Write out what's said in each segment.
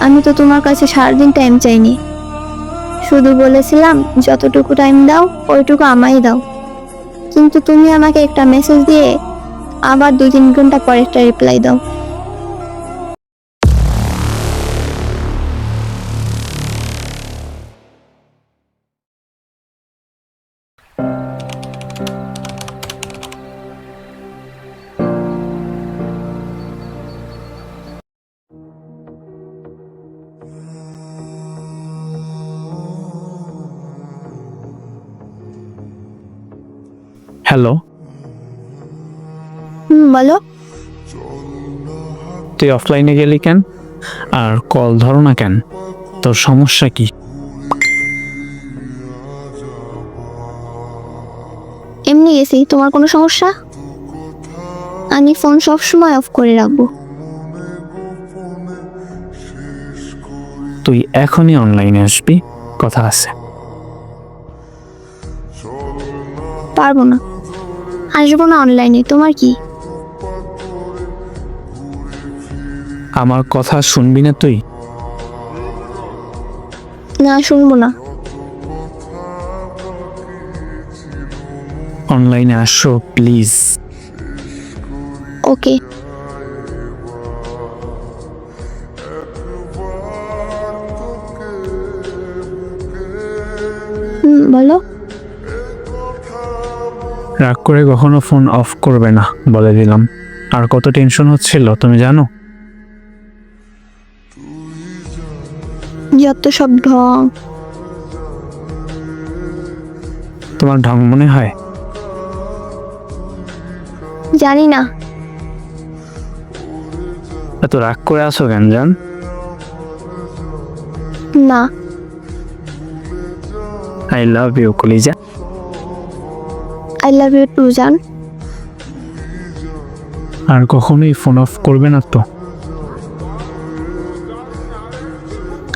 আমি তো তোমার কাছে সারাদিন টাইম চাইনি। শুধু বলেছিলাম, যতটুকু টাইম দাও, ওইটুকু আমায় দাও। কিন্তু তুমি আমাকে একটা মেসেজ দিয়ে আবার দু তিন ঘণ্টা পরে একটা রিপ্লাই দাও। হ্যালো। হুম বলো। তুই অফলাইনে গেলি কেন? আর কল ধরো না কেন? তোর সমস্যা কি? এমনি গেছি তোমার কোনো সমস্যা? আমি ফোন সব সময় অফ করে রাখব। তুই এখনই অনলাইনে আসবি কথা আছে। পারব না। আসব না অনলাইনে তোমার কি? আমার কথা শুনবি না তুই? না শুনব না। অনলাইনে আসো প্লিজ ওকে বলো। রাগ করে কখনো ফোন অফ করবে না বলে দিলাম। আর কত টেনশন হচ্ছিল তুমি জানো? যত সব ঢং। তোমার ঢং মনে হয়? জানি না। এত রাগ করে আসো কেন জান? না। আই লাভ ইউ কলিজা। আই লাভ ইউ টু জান। আর কখনোই ফোন অফ করবে না তো।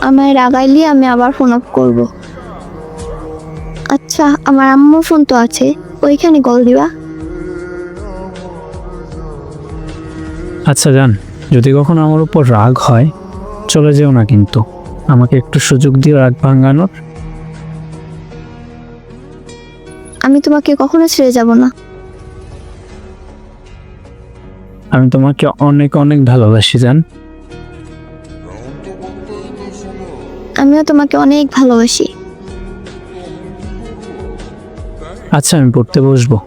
আমায় রাগাইলে আমি আবার ফোন অফ করব। আচ্ছা আমার আম্মুর ফোন তো আছে ওইখানে কল দিবা। আচ্ছা জান যদি কখনো আমার উপর রাগ হয় চলে যেও না কিন্তু। আমাকে একটু সুযোগ দিও রাগ ভাঙানোর। আমি তোমাকে কখনো ছেড়ে যাব না। আমি তোমাকে অনেক অনেক ভালোবাসি জান। আমিও তোমাকে অনেক ভালোবাসি। আচ্ছা আমি পড়তে বসবো।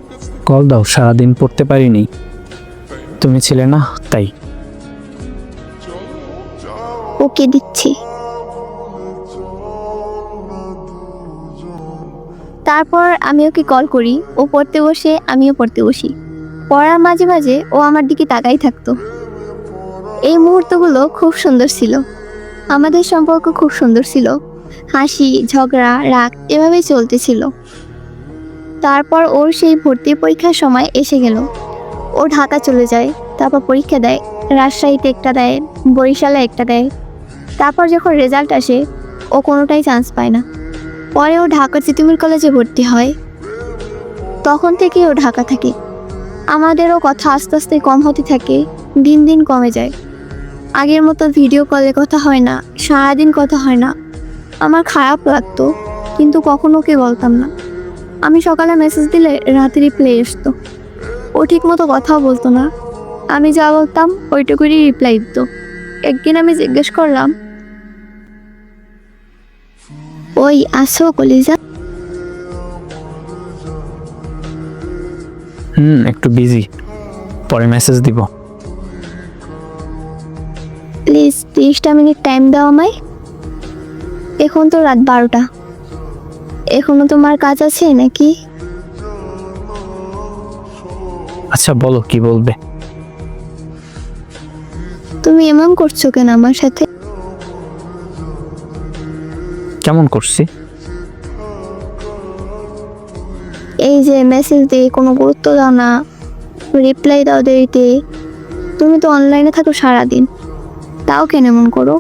কল দাও সারাদিন পড়তে পারিনি। তুমি ছিলে না তাই। ওকে দিচ্ছি। তারপর আমি ওকে কল করি? ও পড়তে বসে, আমিও পড়তে বসি। পড়ার মাঝে মাঝে ও আমার দিকে তাকাই থাকতো। এই মুহূর্তগুলো খুব সুন্দর ছিল। আমাদের সম্পর্ক খুব সুন্দর ছিল। হাসি, ঝগড়া, রাগ এভাবেই চলতেছিল। তারপর ওর সেই ভর্তি পরীক্ষার সময় এসে গেল। ও ঢাকা চলে যায়, তারপর পরীক্ষা দেয়, রাজশাহীতে একটা দেয়, বরিশালে একটা দেয়। তারপর যখন রেজাল্ট আসে, ও কোনোটাই চান্স পায় না। পরে ও ঢাকা চিতুমির কলেজে ভর্তি হয়। তখন থেকে ও ঢাকা থাকে। আমাদেরও কথা আস্তে আস্তে কম হতে থাকে, দিন দিন কমে যায়। আগের মতো ভিডিও কলে কথা হয় না, সারাদিন কথা হয় না। আমার খারাপ লাগতো, কিন্তু কখনো ওকে বলতাম না। আমি সকালে মেসেজ দিলে রাতে রিপ্লাই আসতো। ও ঠিক মতো কথাও বলতো না। আমি যা বলতাম, ওইটুকুরই রিপ্লাই দিত। একদিন আমি জিজ্ঞেস করলাম ওই আসো কলিজা। হুম একটু বিজি পরে মেসেজ দিব। প্লিজ তিরিশটা মিনিট টাইম দাও আমায়। এখন তো রাত বারোটা। এখনও তোমার কাজ আছে নাকি? আচ্ছা বলো কি বলবে? তুমি এমন করছ কেন আমার সাথে? কেমন করছি? এই যে মেসেজ দিয়ে কোনো গুরুত্ব দাও না রিপ্লাই দাও দেরিতে। তুমি তো অনলাইনে থাকো সারাদিন তাও কেন এমন করো?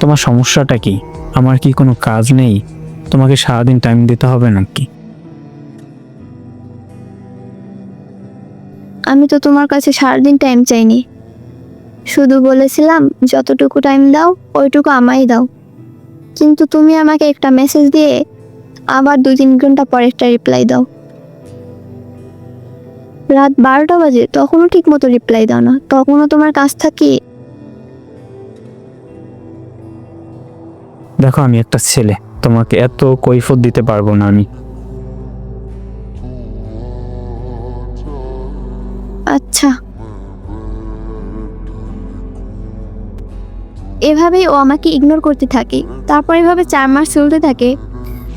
তোমার সমস্যাটা কি? আমার কি কোনো কাজ নেই? তোমাকে সারাদিন টাইম দিতে হবে নাকি? আমি তো তোমার কাছে সারাদিন টাইম চাইনি। শুধু বলেছিলাম যতটুকু টাইম দাও ওইটুকু আমায় দাও। কিন্তু তুমি আমাকে একটা মেসেজ দিয়ে আবার দু তিন ঘণ্টা পরে একটা রিপ্লাই দাও। রাত বারোটা বাজে তখনও ঠিক মতো রিপ্লাই দাও না। তখনও তোমার কাজ থাকি। দেখো আমি একটা ছেলে। তোমাকে এত কৈফত দিতে পারব না আমি। আচ্ছা। এভাবেই ও আমাকে ইগনোর করতে থাকে। তারপর এভাবে চার মাস চলতে থাকে।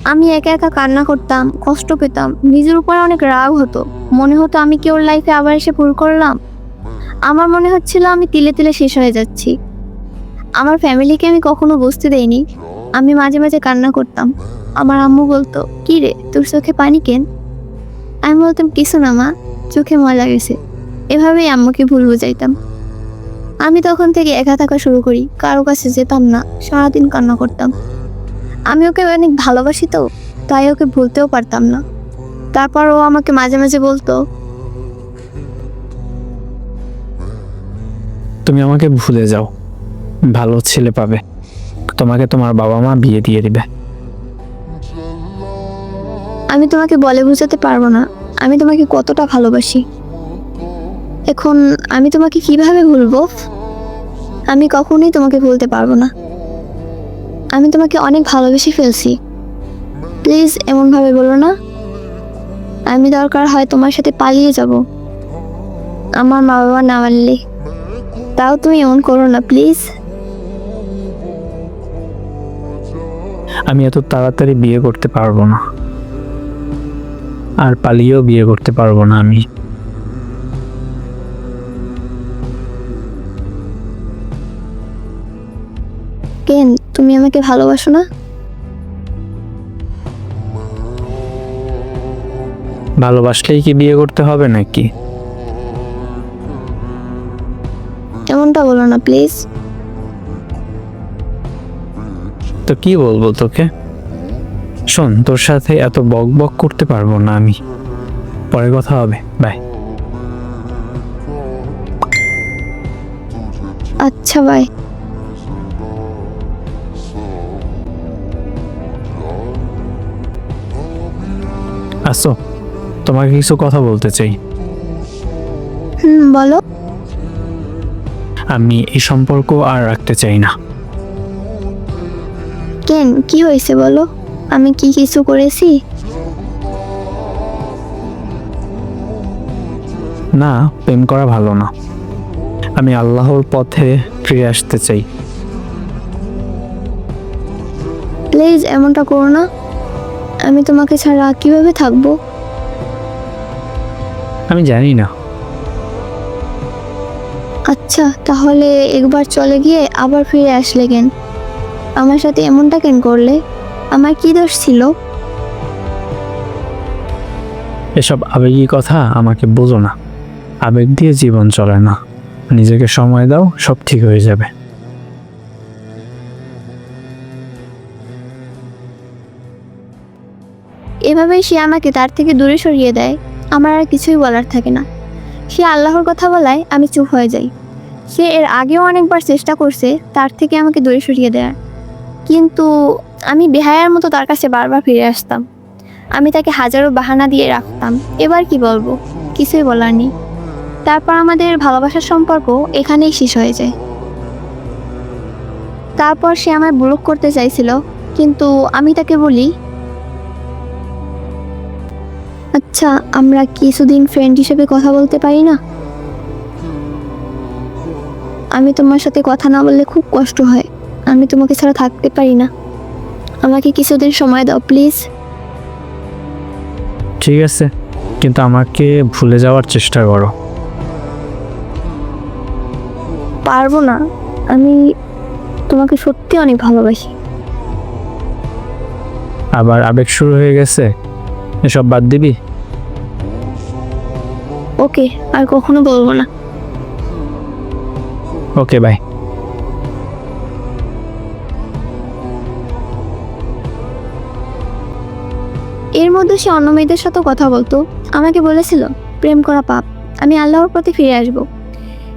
আমি একা একা কান্না করতাম, কষ্ট পেতাম। নিজের উপর অনেক রাগ হতো। মনে হতো আমি কি ওর লাইফে আবার এসে ভুল করলাম? আমার মনে হচ্ছিল আমি তিলে তিলে শেষ হয়ে যাচ্ছি। আমার ফ্যামিলিকে আমি কখনো বুঝতে দেইনি। আমি মাঝে মাঝে কান্না করতাম। আমার আম্মু বলতো, কি রে, তোর চোখে পানি কেন? আমি বলতাম, কিছু না মা, চোখে ময়লা গেছে। এভাবেই আম্মুকে ভুল বুঝাইতাম। আমি তখন থেকে একা থাকা শুরু করি কারও কাছে যেতাম না সারাদিন কান্না করতাম। আমি ওকে অনেক ভালোবাসি তো তাই ওকে ভুলতেও পারতাম না। তারপর ও আমাকে মাঝে মাঝে বলতো তুমি আমাকে ভুলে যাও ভালো ছেলে পাবে। তোমাকে তোমার বাবা মা বিয়ে দিয়ে দিবে। আমি তোমাকে বলে বোঝাতে পারব না আমি তোমাকে কতটা ভালোবাসি। এখন আমি তোমাকে কীভাবে ভুলবো? আমি কখনোই তোমাকে ভুলতে পারব না। আমি তোমাকে অনেক ভালোবেসে ফেলছি। প্লিজ এমনভাবে বলো না। আমি দরকার হয় তোমার সাথে পালিয়ে যাব। আমার মা বাবা না মানলে। তাও তুমি এমন করো না, প্লিজ। আমি এত তাড়াতাড়ি বিয়ে করতে পারব না। আর পালিয়েও বিয়ে করতে পারব না আমি। আমাকে ভালোবাসো না? ভালোবাসলেই কি বিয়ে করতে হবে নাকি? এমনটা বলো না প্লিজ। তো কি বলব তোকে? শোন তোর সাথে এত বক বক করতে পারব না আমি। পরে কথা হবে বাই। আচ্ছা বাই। আসো তোমাকে কিছু কথা বলতে চাই। হুম বলো। আমি এই সম্পর্ক আর রাখতে চাই না। কেন? কি হয়েছে বলো? আমি কি কিছু করেছি? না প্রেম করা ভালো না। আমি আল্লাহর পথে ফিরে আসতে চাই। প্লিজ এমনটা করো না। আমি তোমাকে ছাড়া কীভাবে থাকব? আমি জানি না। আচ্ছা তাহলে একবার চলে গিয়ে আবার ফিরে আসলে কেন? আমার সাথে এমনটা কেন করলে? আমার কি দোষ ছিল? এসব আবেগী কথা আমাকে বোঝো না। আবেগ দিয়ে জীবন চলে না। নিজেকে সময় দাও সব ঠিক হয়ে যাবে। এভাবেই সে আমাকে তার থেকে দূরে সরিয়ে দেয়। আমার আর কিছুই বলার থাকে না। সে আল্লাহর কথা বলায় আমি চুপ হয়ে যাই। সে এর আগেও অনেকবার চেষ্টা করছে তার থেকে আমাকে দূরে সরিয়ে দেওয়ার কিন্তু আমি বেহায়ার মতো তার কাছে বারবার ফিরে আসতাম। আমি তাকে হাজারো বাহানা দিয়ে রাখতাম। এবার কি বলব? কিছুই বলার নেই। তারপর আমাদের ভালোবাসার সম্পর্ক এখানেই শেষ হয়ে যায়। তারপর সে আমায় ব্লক করতে চাইছিল, কিন্তু আমি তাকে বলি আচ্ছা আমরা কিছুদিন ফ্রেন্ড হিসেবে কথা বলতে পারি না? আমি তোমার সাথে কথা না বললে খুব কষ্ট হয়। আমি তোমাকে ছাড়া থাকতে পারি না। আমাকে কিছুদিন সময় দাও প্লিজ ঠিক আছে কিন্তু আমাকে ভুলে যাওয়ার চেষ্টা করো। পারব না। আমি তোমাকে সত্যি অনেক ভালোবাসি। আবার আবেগ শুরু হয়ে গেছে। এসব বাদ দিবি? ওকে আর কখনো বলব না। Okay bye. এর মধ্যে সে অন্য মেয়েদের সাথে কথা বলতো। আমাকে বলেছিল প্রেম করা পাপ। আমি আল্লাহর প্রতি ফিরে আসব।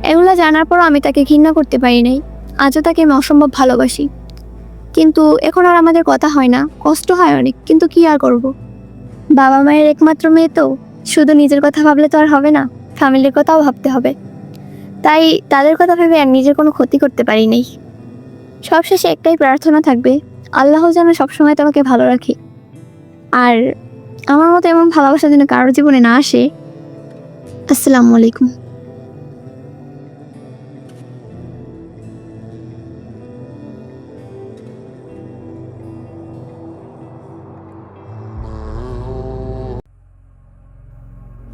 এগুলো জানার পরও আমি তাকে ঘৃণা করতে পারি নাই। আজও তাকে আমি অসম্ভব ভালোবাসি। কিন্তু এখন আর আমাদের কথা হয় না। কষ্ট হয় অনেক কিন্তু কি আর করব? বাবা মায়ের একমাত্র মেয়ে তো। শুধু নিজের কথা ভাবলে তো আর হবে না ফ্যামিলির কথাও ভাবতে হবে। তাই তাদের কথা ভেবে আর নিজের কোনো ক্ষতি করতে পারি নাই। সবশেষে একটাই প্রার্থনা থাকবে, আল্লাহ যেন সবসময় তোমাকে ভালো রাখি। আর আমার মতো এমন ভালোবাসা যেন কারোর জীবনে না আসে, আসসালামু আলাইকুম।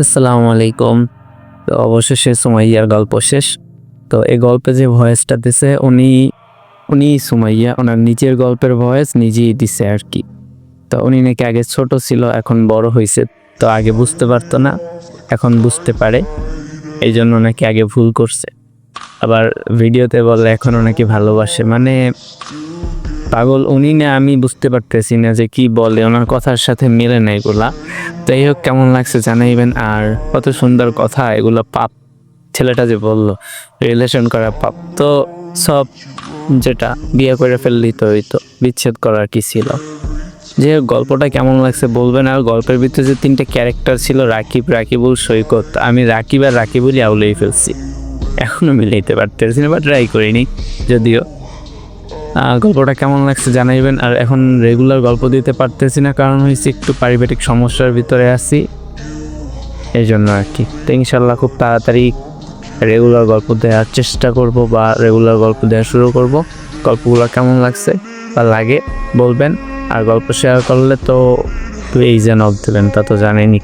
আসসালামু আলাইকুম। তো অবশেষে সুমাইয়ার গল্প শেষ। তো এই গল্পে যে ভয়েসটা দিছে, উনি উনি সুমাইয়া, ওনার নিজের গল্পের ভয়েস নিজেই দিছে আর কি। তো উনি নাকি আগে ছোট ছিল, এখন বড় হয়েছে তো আগে বুঝতে পারতো না, এখন বুঝতে পারে। এই জন্য নাকি আগে ভুল করছে। আবার ভিডিওতে বলে এখনও নাকি ভালোবাসে। মানে পাগল, উনি না আমি বুঝতে পারতেছি না যে কি বলে, ওনার কথার সাথে মিলে না এগুলা। যাই হোক, কেমন লাগছে জানাইবেন। আর কত সুন্দর কথা, এগুলো পাপ, ছেলেটা যে বলল রিলেশন করা পাপ। তো সব যেটা বিয়ে করে ফেললি তো হইতো বিচ্ছেদ করার কি ছিল? যে গল্পটা কেমন লাগছে বলবেন। আর গল্পের ভিতরে যে তিনটে ক্যারেক্টার ছিল, রাকিব, রাকিবুল, সৈকত, আমি রাকিব আর রাকিবুলই আউলেই ফেলছি। এখনও মিলাইতে পারতেছি না বা ট্রাই করিনি, যদিও। গল্পটা কেমন লাগছে জানাইবেন। আর এখন রেগুলার গল্প দিতে পারতেছি না, কারণ হয়েছে একটু পারিবারিক সমস্যার ভিতরে আছি। এই জন্য আর কি। তো ইনশাল্লাহ খুব তাড়াতাড়ি রেগুলার গল্প দেওয়ার চেষ্টা করব বা রেগুলার গল্প দেওয়া শুরু করব। গল্পগুলো কেমন লাগছে বা লাগে বলবেন। আর গল্প শেয়ার করলে তো এই যে নক দেবেন, তা তো জানেনি